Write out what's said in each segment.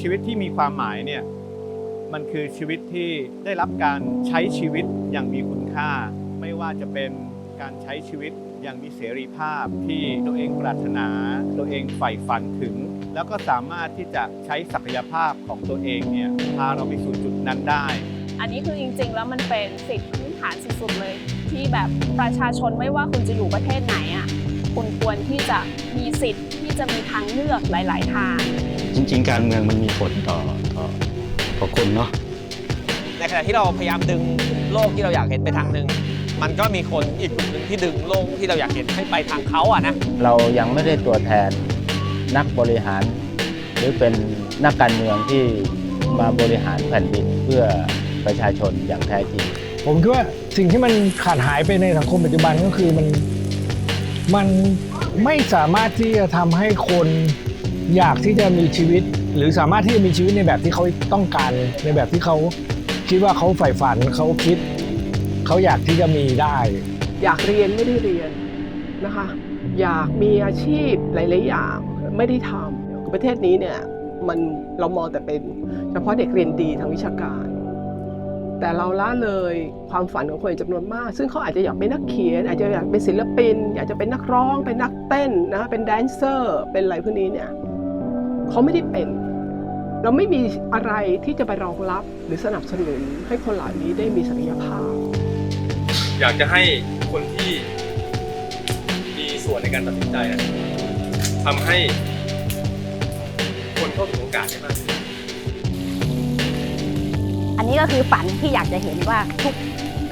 ชีวิตที่มีความหมายเนี่ยมันคือชีวิตที่ได้รับการใช้ชีวิตอย่างมีคุณค่า ไม่ว่าจะเป็นการใช้ชีวิตอย่างมีเสรีภาพที่ตัวเองปรารถนา ตัวเองใฝ่ฝันถึง แล้วก็สามารถที่จะใช้ศักยภาพของตัวเองเนี่ยพาเราไปสู่จุดนั้นได้ อันนี้คือจริงๆ แล้วมันเป็นสิทธิพื้นฐานสุดๆเลย ที่แบบประชาชนไม่ว่าคุณจะอยู่ประเทศไหนอะ คุณควรที่จะมีสิทธิ์ที่จะมีทางเลือกหลาย ๆ ทาง จริง ๆ การเมืองมันมีผลต่อต่อต่อคนเนาะในขณะที่เราพยายามดึงโลกที่เราอยากเห็นไปทางหนึ่งมันก็มีคนอีกกลุ่มหนึ่งที่ดึงโลกที่เราอยากเห็นให้ไปทางเขาอะนะเรายังไม่ได้ตัวแทนนักบริหาร หรือเป็นนักการเมืองที่มาบริหารแผ่นดินเพื่อประชาชนอย่างแท้จริง ผมคิดว่าสิ่งที่มันขาดหายไปในสังคมปัจจุบันก็คือมัน มันไม่สามารถที่จะทำให้คนอยากที่จะมีชีวิต หรือสามารถที่จะมีชีวิตในแบบที่เขาต้องการในแบบที่เขาคิดว่าเขาใฝ่ฝันเขาคิด เขาอยากที่จะมีได้ อยากเรียนไม่ได้เรียนนะคะ อยากมีอาชีพหลาย ๆ อย่างไม่ได้ทำประเทศนี้เนี่ยมันเรามองแต่เป็นเฉพาะเด็กเรียนดีทางวิชาการ แต่เราละเลยความฝันของคนจำนวนมาก ซึ่งเขาอาจจะอยากเป็นนักเขียน อาจจะอยากเป็นศิลปิน อยากจะเป็นนักร้อง เป็นนักเต้นนะเป็นแดนเซอร์ เป็นอะไรพวกนี้เนี่ยเขาไม่ได้เป็น เราไม่มีอะไรที่จะไปรองรับหรือสนับสนุนให้คนเหล่านี้ได้มีศักยภาพ อยากจะให้คนที่มีส่วนในการตัดสินใจนะทำให้คนเข้าถึงโอกาสได้มากขึ้น อันนี้ก็คือฝันที่อยากจะเห็นว่าทุก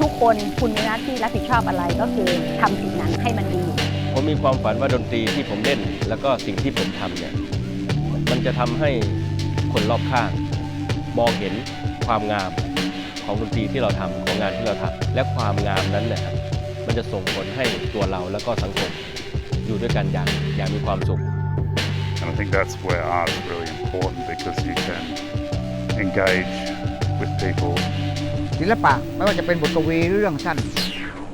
ทุกคนคุณมีหน้าที่รับผิดชอบอะไรก็คือทำสิ่งนั้นให้มันดี ผมมีความฝันว่าดนตรีที่ผมเล่น แล้วก็สิ่งที่ผมทำเนี่ยมันจะทำให้คนรอบข้าง มองเห็นความงามของดนตรีที่เราทำของงานที่เราทำและความงามนั้นเนี่ยครับมันจะส่งผลให้ตัวเราแล้วก็สังคมอยู่ด้วยกันอย่างอย่างมีความสุข And I think that's where art is really important because you can engage with people ศิลปะไม่ว่าจะเป็นบทกวีหรือเรื่องสั้น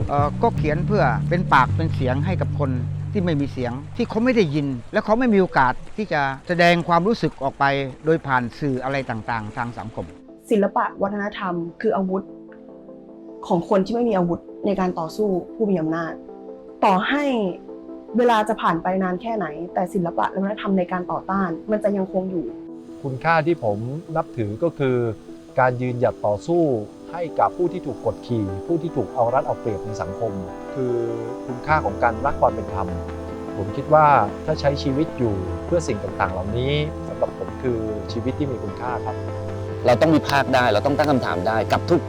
เอ่อก็เขียนเพื่อเป็นปากเป็นเสียงให้กับคนที่ไม่มีเสียงที่เขาไม่ได้ยิน และเขาไม่มีโอกาสที่จะแสดงความรู้สึกออกไป โดยผ่านสื่ออะไรต่างๆ ทางสังคม ศิลปะวัฒนธรรมคืออาวุธ ของคนที่ไม่มีอาวุธในการต่อสู้ผู้มีอำนาจ ต่อให้เวลาจะผ่านไปนานแค่ไหน แต่ศิลปะและวัฒนธรรมในการต่อต้าน มันจะยังคงอยู่ คุณค่าที่ผมนับถือก็คือ การยืนหยัดต่อสู้ให้กับผู้ที่ถูกกดขี่ ผู้ที่ถูกเอารัดเอาเปรียบในสังคม คือคุณค่าของการรักความเป็นธรรม ผมคิดว่าถ้าใช้ชีวิตอยู่เพื่อสิ่งต่างๆ เหล่านี้สำหรับผมคือชีวิตที่มีคุณค่าครับ เราต้องวิพากษ์ได้เราต้องตั้งคำถามได้กับทุก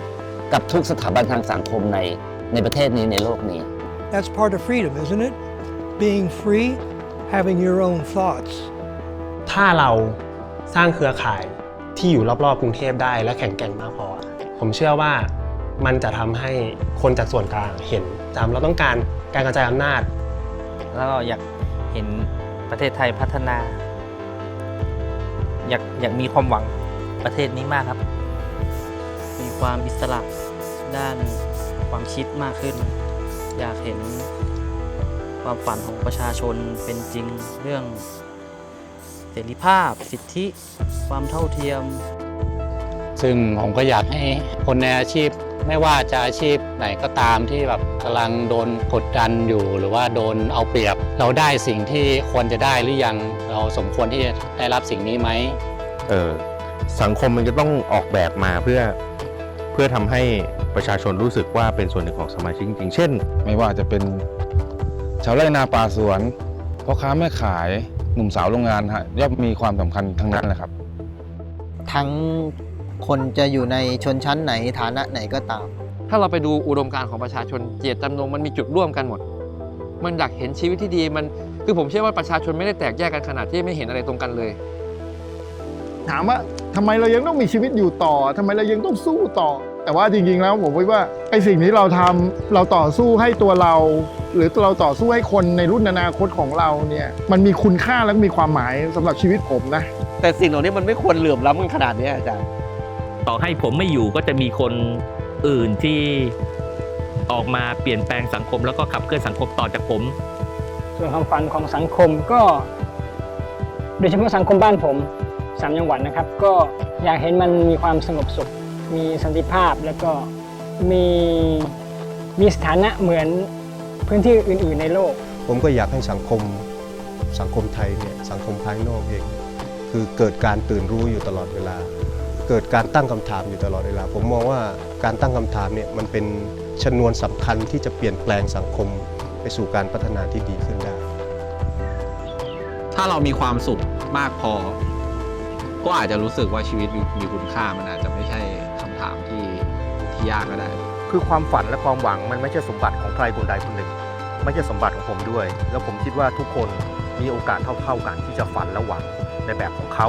กับทุกสถาบันทางสังคมในในประเทศนี้ในโลกนี้ That's part of freedom isn't it being free having your own thoughts ถ้าเราสร้างเครือข่าย ที่อยู่รอบๆกรุงเทพได้และแข็งแกร่งมากพอ ผมเชื่อว่ามันจะทำให้คนจากส่วนกลางเห็นจำเราต้องการการกระจายอำนาจ แล้วก็อยากเห็นประเทศไทยพัฒนา อยากอยากมีความหวังประเทศนี้มากครับ มีความอิสระด้านความคิดมากขึ้น อยากเห็นความฝันของประชาชนเป็นจริงเรื่อง เสรีภาพ สิทธิ ความเท่าเทียม ซึ่งผมก็อยากให้คนในอาชีพไม่ว่าจะอาชีพไหนก็ตามที่แบบกำลังโดนกดดันอยู่ หรือว่าโดนเอาเปรียบ เราได้สิ่งที่ควรจะได้หรือยังเราสมควรที่จะได้รับสิ่งนี้ไหมเออสังคมมันจะต้องออกแบบมาเพื่อเพื่อทำให้ประชาชนรู้สึกว่าเป็นส่วนหนึ่งของสมาชิกจริงๆเช่น ไม่ว่าจะเป็นชาวไร่นาป่าสวนพ่อค้าแม่ขาย หนุ่มสาวโรงงานฮะย่อมมีความสำคัญทั้งนั้นแหละครับ ทั้งคนจะอยู่ในชนชั้นไหนฐานะไหนก็ตาม ถ้าเราไปดูอุดมการณ์ของประชาชนเจตจำนงมันมีจุดร่วมกันหมด มันอยากเห็นชีวิตที่ดีมันคือผมเชื่อว่าประชาชนไม่ได้แตกแยกกันขนาดที่ไม่เห็นอะไรตรงกันเลย ถามว่าทำไมเรายังต้องมีชีวิตอยู่ต่อทำไมเรายังต้องสู้ต่อ แต่ว่าจริงๆแล้วผมคิดว่าไอ้สิ่งที่เราทำเราต่อสู้ให้ตัวเรา หรือเราต่อสู้ให้คนในรุ่นอนาคตของเราเนี่ยมันมีคุณค่าและมีความหมายสำหรับชีวิตผมนะ แต่สิ่งเหล่านี้มันไม่ควรเหลื่อมล้ำกันขนาดนี้อาจารย์ต่อให้ผมไม่อยู่ก็จะมีคนอื่นที่ออกมาเปลี่ยนแปลงสังคม แล้วก็ขับเคลื่อนสังคมต่อจากผม ส่วนความฝันของสังคมก็ โดยเฉพาะสังคมบ้านผม สามจังหวัดนะครับ ก็อยากเห็นมันมีความสงบสุข มีสันติภาพแล้วก็มีมีสถานะเหมือนพื้นที่อื่น ๆในโลก ผมก็อยากให้สังคมสังคมไทยเนี่ยสังคมภายนอกเอง คือเกิดการตื่นรู้อยู่ตลอดเวลา เกิดการตั้งคำถามอยู่ตลอดเวลา ผมมองว่าการตั้งคำถามเนี่ยมันเป็นชนวนสำคัญที่จะเปลี่ยนแปลงสังคมไปสู่การพัฒนาที่ดีขึ้นได้ ถ้าเรามีความสุขมากพอ ก็อาจจะรู้สึกว่าชีวิตมีมีคุณค่ามันอาจจะไม่ใช่คำถามที่ที่ยากก็ได้ คือความฝันและความหวังมันไม่ใช่สมบัติของใครคนใดคนหนึ่ง ไม่ใช่สมบัติของผมด้วย แล้วผมคิดว่าทุกคนมีโอกาสเท่าๆกันที่จะฝันและหวังในแบบของเขา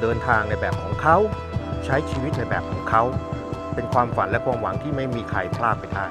เดินทางในแบบของเขา ใช้ชีวิตในแบบของเขา เป็นความฝันและความหวังที่ไม่มีใครพลาดไปได้